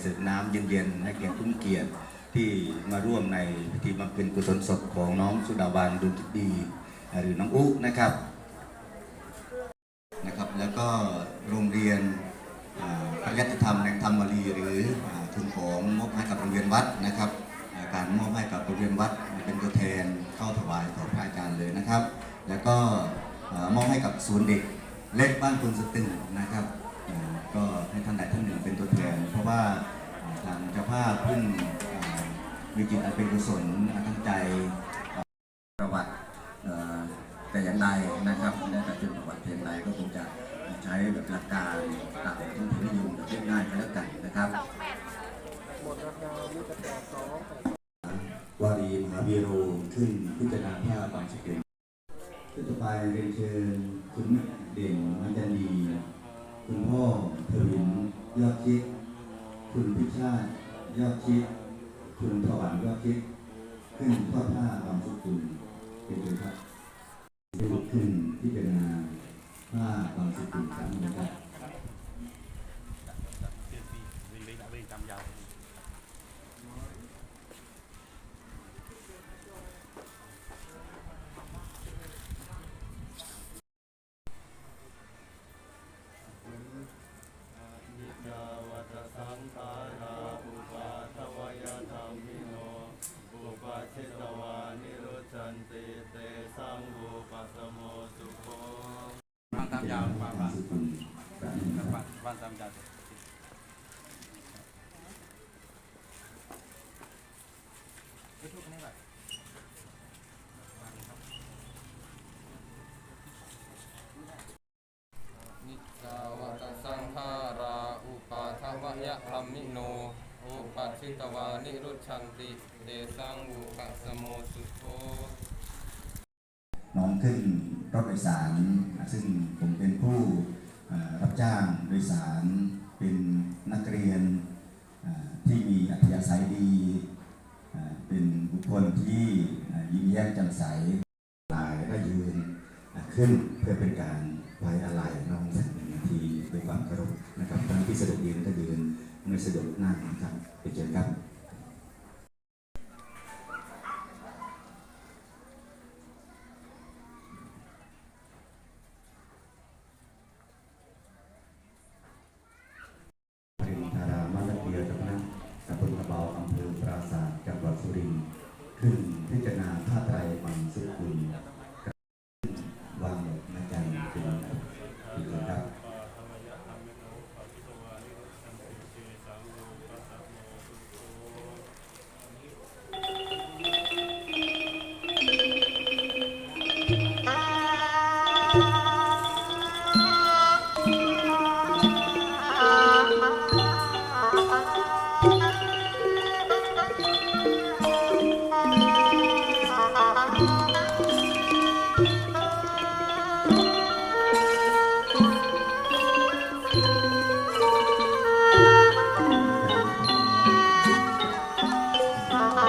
เสิร์ฟน้ำเย็นๆให้แก่ผู้มีเกียรติที่มาร่วมในพิธีบำเพ็ญกุศลศพของน้องสุดาบานดุลจิตดี หรือน้องอุนะครับนะครับ แล้วก็โรงเรียนอ่าปริยัติธรรมในธรรมวลีหรือทุนของมอบให้กับโรงเรียนวัดนะครับ การมอบให้กับโรงเรียนวัดเป็นตัวแทนเข้าถวายต่อพระอาจารย์เลยนะครับ แล้วก็มอบให้กับศูนย์เด็กเล็กบ้านคุณสตึงนะครับ ก็ให้ท่านใดท่านหนึ่งเป็นตัวแทน เพราะว่าอ่าทางเจ้าภาพเพิ่งอ่ามีจิตอันเป็นกุศลตั้งใจประวัติเอ่อแต่อย่างไรนะครับและแต่เป็นประวัติเพียงไรก็คงจะใช้แบบหลักการตามที่ถือนิยมแบบเรียบง่ายไปแล้วกันนะครับวารีมหาวีโรขึ้นพิจารณาผ้าบางสกุลขึ้นต่อไปเรียนเชิญคุณเด่นมัญญานี คุณพ่อเทวินยอดชิด คุณพิชาติยอดชิด คุณถวันยอดชิด ขึ้นทอดผ้าบางสุกุลเป็นเลยครับขึ้นที่เป็นนาผ้าบางสุกุลสามนะครับ สังอุปัสโมสุโคบ้านตามยาวบ้านบาบ้างฟังนะครับบ้านบ้านตามยาวนิจาวตสังขาราอุปาทวยะธรรมิโนอุปัชิตวานิรุชันติเตสังอุปสโมสุโค น้องขึ้นรถโดยสาร ซึ่งผมเป็นผู้รับจ้างโดยสาร เป็นนักเรียนที่มีอัธยาศัยดี เป็นบุคคลที่ยิ้มแย้มแจ่มใสลายแล้วก็ยืนขึ้นเพื่อเป็นการไว้อาลัยน้องสักหนึ่งนาทีด้วยความเคารพนะครับทั้งที่สะดวกยืนก็ยืนไม่สะดวกนั่งนะครับไปเจอครั